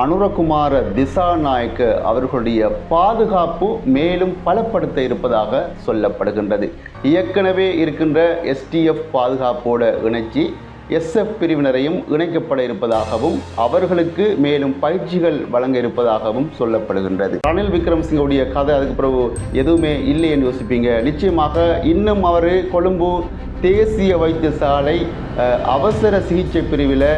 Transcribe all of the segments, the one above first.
அனுரகுமார திசாநாயக்க அவர்களுடைய பாதுகாப்பு மேலும் பலப்படுத்த இருப்பதாக சொல்லப்படுகின்றது. ஏற்கனவே இருக்கின்ற எஸ்டிஎஃப் பாதுகாப்போட இணைச்சி எஸ்எஃப் பிரிவினரையும் இணைக்கப்பட இருப்பதாகவும் அவர்களுக்கு மேலும் பயிற்சிகள் வழங்க இருப்பதாகவும் சொல்லப்படுகின்றது. ரணில் விக்ரம்சிங்கோடைய கதை அதுக்கு பிறகு எதுவுமே இல்லை என்று யோசிப்பீங்க. நிச்சயமாக இன்னும் அவர் கொழும்பு தேசிய வைத்தியசாலை அவசர சிகிச்சை பிரிவில்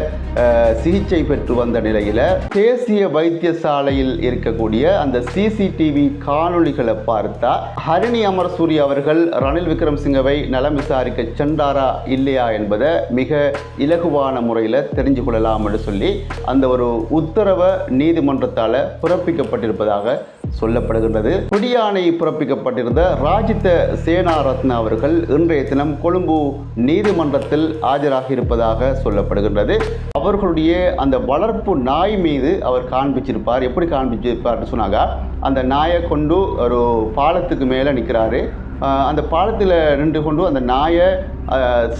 சிகிச்சை பெற்று வந்த நிலையில் தேசிய வைத்தியசாலையில் இருக்கக்கூடிய அந்த சிசிடிவி காணொளிகளை பார்த்தா ஹரிணி அமர்சூரி அவர்கள் ரணில் விக்ரம்சிங்கவை நலம் விசாரிக்க சென்றாரா இல்லையா என்பதை மிக இலகுவான முறையில் தெரிஞ்சு கொள்ளலாம் என்று சொல்லி அந்த ஒரு உத்தரவை நீதிமன்றத்தால் பிறப்பிக்கப்பட்டிருப்பதாக சொல்லப்படுகின்றது. பிடியாணை பிறப்பிக்கப்பட்டிருந்த ராஜித சேனாரத்ன அவர்கள் இன்றைய தினம் கொழும்பு நீதிமன்றத்தில் ஆஜராகி இருப்பதாக சொல்லப்படுகின்றது. அவர்களுடைய அந்த வளர்ப்பு நாய் மீது அவர் காண்பிச்சிருப்பார். எப்படி காண்பிச்சிருப்பார்னு சொன்னாங்க அந்த நாயை கொண்டு ஒரு பாலத்துக்கு மேலே நிற்கிறாரு. அந்த பாலத்தில் நின்று கொண்டு அந்த நாயை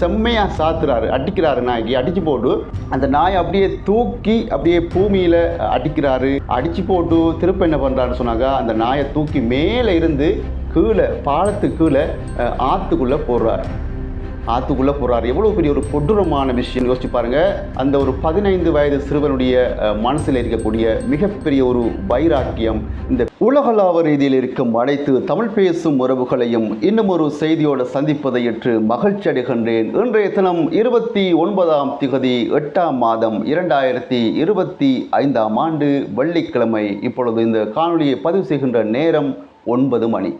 செம்மையாக சாத்துறாரு அடிக்கிறாரு நாய்க்கு அடித்து போட்டு அந்த நாயை அப்படியே தூக்கி அப்படியே பூமியில் அடிக்கிறாரு. அடித்து போட்டு திருப்ப என்ன பண்ணுறாருன்னு சொன்னாங்க அந்த நாயை தூக்கி மேலே இருந்து கீழே பாலத்துக்கு கீழே ஆற்றுக்குள்ளே போடுறாரு. ஆற்றுக்குள்ளே போகிறார் எவ்வளோ பெரிய ஒரு கொடூரமான விஷயம் யோசிச்சு பாருங்கள் அந்த ஒரு பதினைந்து வயது சிறுவனுடைய மனசில் இருக்கக்கூடிய மிகப்பெரிய ஒரு வைராக்கியம் இந்த உலகளாவ ரீதியில் இருக்கும் அனைத்து தமிழ் பேசும் உறவுகளையும் இன்னும் ஒரு செய்தியோடு சந்திப்பதை ஏற்று மகிழ்ச்சி அடைகின்றேன். இன்றைய தினம் இருபத்தி ஒன்பதாம் திகதி எட்டாம் மாதம் இரண்டாயிரத்தி இருபத்தி ஐந்தாம் ஆண்டு வெள்ளிக்கிழமை. இப்பொழுது இந்த காணொலியை பதிவு செய்கின்ற நேரம் ஒன்பது மணி.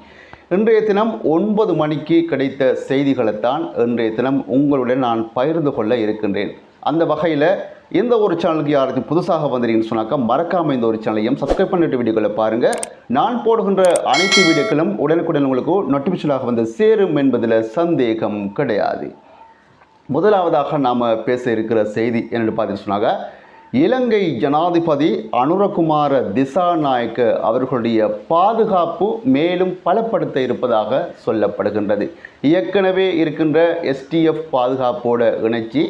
இன்றைய தினம் ஒன்பது மணிக்கு கிடைத்த செய்திகளைத்தான் இன்றைய தினம் உங்களுடன் நான் பகிர்ந்து கொள்ள இருக்கின்றேன். அந்த வகையில் இந்த ஒரு சேனலுக்கு யாராச்சும் புதுசாக வந்தீங்கன்னு சொன்னாக்கா மறக்காமல் இந்த ஒரு சேனலையும் சப்ஸ்கிரைப் பண்ணிட்டு வீடியோக்களை பாருங்கள் நான் போடுகின்ற அனைத்து வீடியோக்களும் உடனுக்குடன் உங்களுக்கு நோட்டிஃபிகேஷனாக வந்து சேரும் என்பதில் சந்தேகம் கிடையாது. முதலாவதாக நாம் பேச இருக்கிற செய்தி என்னென்னு பார்த்தீங்கன்னு சொன்னாக்க இலங்கை ஜனாதிபதி அனுரகுமார திசாநாயக்க அவர்களுடைய பாதுகாப்பு மேலும் பலப்படுத்த இருப்பதாக சொல்லப்படுகின்றது. ஏற்கனவே இருக்கின்ற எஸ்டிஎஃப் பாதுகாப்போட இணைச்சி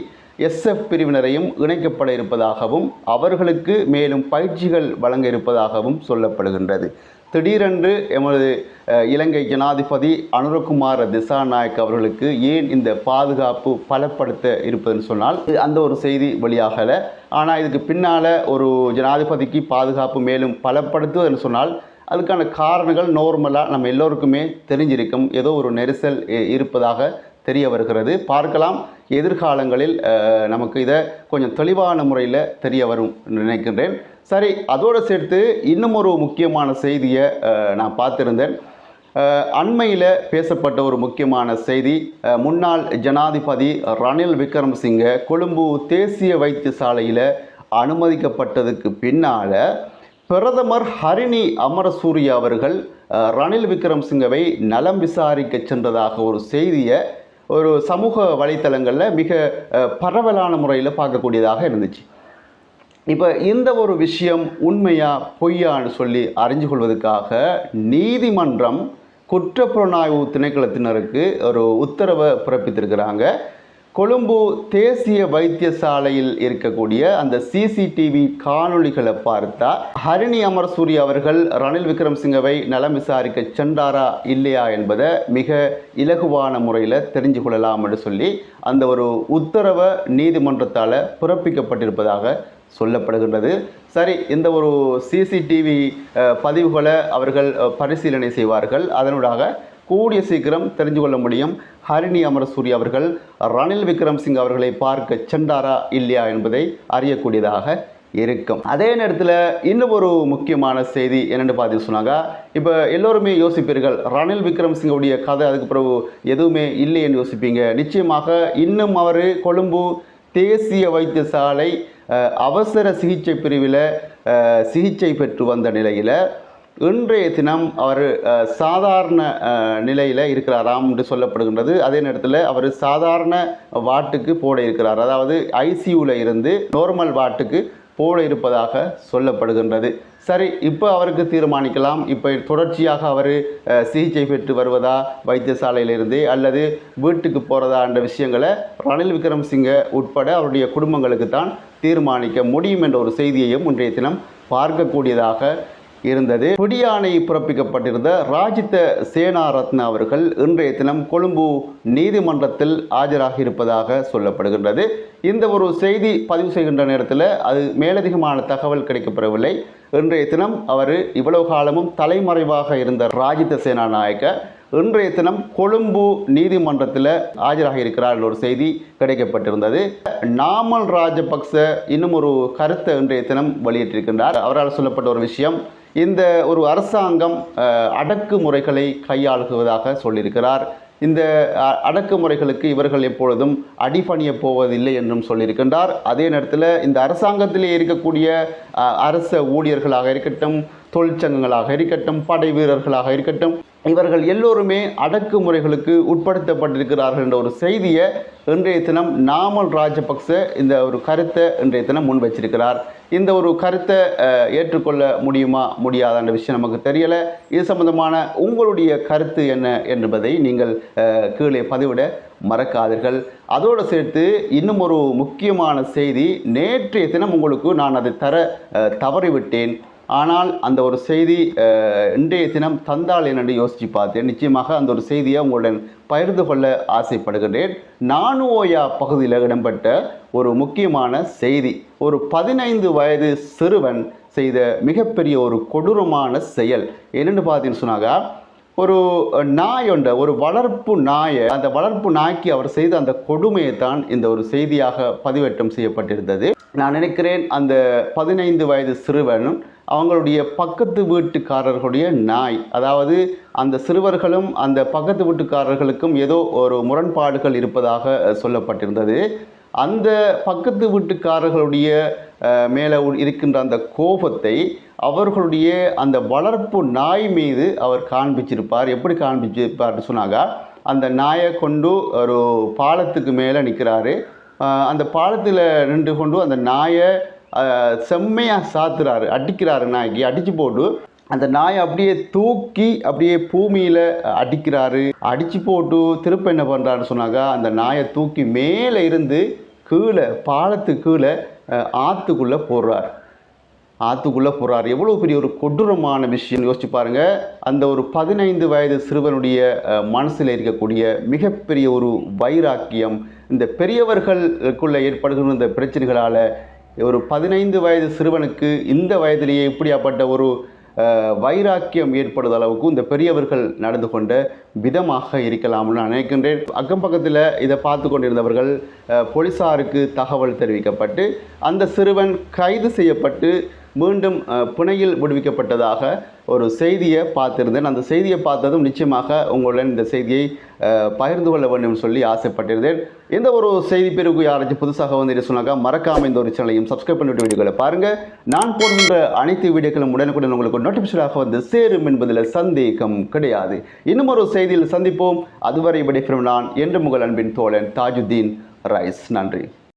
எஸ்எஃப் பிரிவினரையும் இணைக்கப்பட இருப்பதாகவும் அவர்களுக்கு மேலும் பயிற்சிகள் வழங்க இருப்பதாகவும் சொல்லப்படுகின்றது. திடீரென்று எமது இலங்கை ஜனாதிபதி அனுரகுமார திசாநாயக் அவர்களுக்கு ஏன் இந்த பாதுகாப்பு பலப்படுத்த இருப்பதுன்னு சொன்னால் அந்த ஒரு செய்தி வெளியாகலை. ஆனால் இதுக்கு பின்னால் ஒரு ஜனாதிபதிக்கு பாதுகாப்பு மேலும் பலப்படுத்துவதுன்னு சொன்னால் அதுக்கான காரணங்கள் நார்மலாக நம்ம எல்லோருக்குமே தெரிஞ்சிருக்கும். ஏதோ ஒரு நெரிசல் இருப்பதாக தெரிய வருகிறது. பார்க்கலாம் எதிர்காலங்களில் நமக்கு இதை கொஞ்சம் தெளிவான முறையில் தெரிய வரும் நினைக்கின்றேன். சரி அதோடு சேர்த்து இன்னும் ஒரு முக்கியமான செய்தியை நான் பார்த்திருந்தேன். அண்மையில் பேசப்பட்ட ஒரு முக்கியமான செய்தி முன்னாள் ஜனாதிபதி ரணில் விக்ரமசிங்க கொழும்பு தேசிய வைத்தியசாலையில் அனுமதிக்கப்பட்டதுக்கு பின்னால் பிரதமர் ஹரிணி அமரசூரிய அவர்கள் ரணில் விக்ரம்சிங்கவை நலம் விசாரிக்க சென்றதாக ஒரு செய்தியை ஒரு சமூக வலைத்தளங்களில் மிக பரவலான முறையில் பார்க்கக்கூடியதாக இருந்துச்சு. இப்போ இந்த ஒரு விஷயம் உண்மையா பொய்யான்னு சொல்லி அறிஞ்சு கொள்வதற்காக நீதிமன்றம் குற்றப்புலனாய்வு திணைக்களத்தினருக்கு ஒரு உத்தரவை பிறப்பித்திருக்கிறாங்க. கொழும்பு தேசிய வைத்தியசாலையில் இருக்கக்கூடிய அந்த சிசிடிவி காணொளிகளை பார்த்தா ஹரிணி அமர்சூரி அவர்கள் ரணில் விக்ரம்சிங்கவை நலம் விசாரிக்க சென்றாரா இல்லையா என்பதை மிக இலகுவான முறையில் தெரிஞ்சு கொள்ளலாம் என்று சொல்லி அந்த ஒரு உத்தரவை நீதிமன்றத்தால் பிறப்பிக்கப்பட்டிருப்பதாக சொல்லப்படுகின்றது. சரி இந்த ஒரு சிசிடிவி பதிவுகளை அவர்கள் பரிசீலனை செய்வார்கள். அதனூடாக கூடிய சீக்கிரம் தெரிஞ்சு கொள்ள முடியும். ஹரிணி அமரசூரி அவர்கள் ரணில் விக்ரம்சிங் அவர்களை பார்க்க சென்றாரா இல்லையா என்பதை அறியக்கூடியதாக இருக்கும். அதே நேரத்தில் இன்னும் ஒரு முக்கியமான செய்தி என்னென்னு பார்த்து சொன்னாங்க இப்போ எல்லோருமே யோசிப்பீர்கள் ரணில் விக்ரம்சிங்கவுடைய கதை அதுக்கு பிறகு எதுவுமே இல்லை என்று யோசிப்பீங்க. நிச்சயமாக இன்னும் அவர் கொழும்பு தேசிய வைத்தியசாலை அவசர சிகிச்சை பிரிவில் சிகிச்சை பெற்று வந்த நிலையில் இன்றைய தினம் அவர் சாதாரண நிலையில் இருக்கிறாராம் என்று சொல்லப்படுகின்றது. அதே நேரத்தில் அவர் சாதாரண வாட்டுக்கு போட இருக்கிறார். அதாவது ஐசியூவில் இருந்து நார்மல் வாட்டுக்கு போட இருப்பதாக சொல்லப்படுகின்றது. சரி இப்போ அவருக்கு தீர்மானிக்கலாம். இப்போ தொடர்ச்சியாக அவர் சிகிச்சை பெற்று வருவதா வைத்தியசாலையிலிருந்து அல்லது வீட்டுக்கு போகிறதா என்ற விஷயங்களை ரணில் விக்ரம்சிங்க உட்பட அவருடைய குடும்பங்களுக்கு தான் தீர்மானிக்க முடியும் என்ற ஒரு செய்தியையும் இன்றைய தினம் பார்க்கக்கூடியதாக இருந்தது. பிடியாணை பிறப்பிக்கப்பட்டிருந்த ராஜித்த சேனாரத்ன அவர்கள் இன்றைய தினம் கொழும்பு நீதிமன்றத்தில் ஆஜராகி இருப்பதாக சொல்லப்படுகின்றது. இந்த ஒரு செய்தி பதிவு செய்கின்ற நேரத்தில் அது மேலதிகமான தகவல் கிடைக்கப்பெறவில்லை. இன்றைய தினம் அவர் இவ்வளவு காலமும் தலைமறைவாக இருந்த ராஜித சேனாநாயக்க இன்றைய தினம் கொழும்பு நீதிமன்றத்தில் ஆஜராக இருக்கிறார் என்ற ஒரு செய்தி கிடைக்கப்பட்டிருந்தது. நாமல் ராஜபக்ச இன்னும் ஒரு கருத்தை இன்றைய தினம் வெளியிட்டிருக்கின்றார். அவரால் சொல்லப்பட்ட ஒரு விஷயம் இந்த ஒரு அரசாங்கம் அடக்குமுறைகளை கையாளுவதாக சொல்லியிருக்கிறார். இந்த அ- அடக்குமுறைகளுக்கு இவர்கள் எப்பொழுதும் அடிபணிய போவதில்லை என்றும் சொல்லியிருக்கின்றார். அதே நேரத்தில் இந்த அரசாங்கத்திலே இருக்கக்கூடிய அரச ஊழியர்களாக இருக்கட்டும் தொழிற்சங்கங்களாக இருக்கட்டும் படை வீரர்களாக இருக்கட்டும் இவர்கள் எல்லோருமே அடக்குமுறைகளுக்கு உட்படுத்தப்பட்டிருக்கிறார்கள் என்ற ஒரு செய்தியை இன்றைய தினம் நாமல் ராஜபக்ச இந்த ஒரு கருத்தை இன்றைய தினம் முன் வச்சிருக்கிறார் இந்த ஒரு கருத்தை ஏற்றுக்கொள்ள முடியுமா முடியாதான்ற விஷயம் நமக்கு தெரியலை. இது சம்பந்தமான உங்களுடைய கருத்து என்ன என்பதை நீங்கள் கீழே பதிவிட மறக்காதீர்கள். அதோடு சேர்த்து இன்னும் ஒரு முக்கியமான செய்தி நேற்றைய தினம் உங்களுக்கு நான் அதை தர தவறிவிட்டேன். ஆனால் அந்த ஒரு செய்தி இன்றைய தினம் தந்தால் என்று யோசித்து பார்த்தேன். நிச்சயமாக அந்த ஒரு செய்தியை உங்களுடன் பகிர்ந்து கொள்ள ஆசைப்படுகின்றேன். நானுவோயா பகுதியில் இடம்பெற்ற ஒரு முக்கியமான செய்தி. ஒரு பதினைந்து வயது சிறுவன் செய்த மிகப்பெரிய ஒரு கொடூரமான செயல். என்னென்னு பார்த்தீங்கன்னு சொன்னாங்க ஒரு நாய் ஒரு வளர்ப்பு நாயை அந்த வளர்ப்பு நாய்க்கு அவர் செய்த அந்த கொடுமையை தான் இந்த ஒரு செய்தியாக பதிவேற்றம் செய்யப்பட்டிருந்தது. நான் நினைக்கிறேன் அந்த பதினைந்து வயது சிறுவனும் அவங்களுடைய பக்கத்து வீட்டுக்காரர்களுடைய நாய். அதாவது அந்த சிறுவர்களும் அந்த பக்கத்து வீட்டுக்காரர்களுக்கும் ஏதோ ஒரு முரண்பாடுகள் இருப்பதாக சொல்லப்பட்டிருந்தது. அந்த பக்கத்து வீட்டுக்காரர்களுடைய மேலே இருக்கின்ற அந்த கோபத்தை அவர்களுடைய அந்த வளர்ப்பு நாய் மீது அவர் காண்பிச்சிருப்பார். எப்படி காண்பிச்சிருப்பார்னு சொன்னாங்க அந்த நாயை கொண்டு ஒரு பாலத்துக்கு மேலே நிற்கிறாரு அந்த பாலத்தில் நின்று கொண்டு அந்த நாயை செம்மையாக சாத்துறாரு அடிக்கிறாரு நாய்க்கு அடித்து போட்டு அந்த நாயை அப்படியே தூக்கி அப்படியே பூமியில் அடிக்கிறாரு. அடித்து போட்டு திருப்ப என்ன பண்ணுறாருன்னு சொன்னாக்கா அந்த நாயை தூக்கி மேலே இருந்து கீழே பாலத்துக்கு கீழே ஆற்றுக்குள்ளே போடுறார். ஆற்றுக்குள்ளே போகிறார் எவ்வளோ பெரிய ஒரு கொடூரமான விஷயம் யோசிச்சு பாருங்க. அந்த ஒரு பதினைந்து வயது சிறுவனுடைய மனசில் இருக்கக்கூடிய மிகப்பெரிய ஒரு வைராக்கியம் இந்த பெரியவர்களுக்குள்ளே ஏற்படுகிற இந்த பிரச்சனைகளால் ஒரு பதினைந்து வயது சிறுவனுக்கு இந்த வயதிலேயே இப்படியாப்பட்ட ஒரு வைராக்கியம் ஏற்படுத அளவுக்கு இந்த பெரியவர்கள் நடந்து கொண்ட விதமாக இருக்கலாம்னு நான் நினைக்கின்றேன். அக்கம் பக்கத்தில் இதை பார்த்து கொண்டிருந்தவர்கள் போலீஸாருக்கு போலீசாருக்கு தகவல் தெரிவிக்கப்பட்டு அந்த சிறுவன் கைது செய்யப்பட்டு மீண்டும் புனையில் பிணையில் விடுவிக்கப்பட்டதாக ஒரு செய்தியை பார்த்திருந்தேன். அந்த செய்தியை பார்த்ததும் நிச்சயமாக உங்களுடன் இந்த செய்தியை பகிர்ந்து கொள்ள வேண்டும் சொல்லி ஆசைப்பட்டிருந்தேன். எந்த ஒரு செய்தி பிரிவுக்கு யாராச்சும் புதுசாக வந்து சொன்னாக்கா மறக்காமல் இந்த ஒரு சேனலையும் சப்ஸ்கிரைப் பண்ணிட்டு வீடியோக்களை பாருங்கள் நான் போன்ற அனைத்து வீடியோக்களும் உடனுக்குடன் உங்களுக்கு நோட்டிஃபிகேஷனாக வந்து சேரும் என்பதில் சந்தேகம் கிடையாது. இன்னும் ஒரு செய்தியில் சந்திப்போம். அதுவரை விடைபெறும் நான் என்று உங்கள் அன்பின் தோழன் தாஜுதீன் ரைஸ். நன்றி.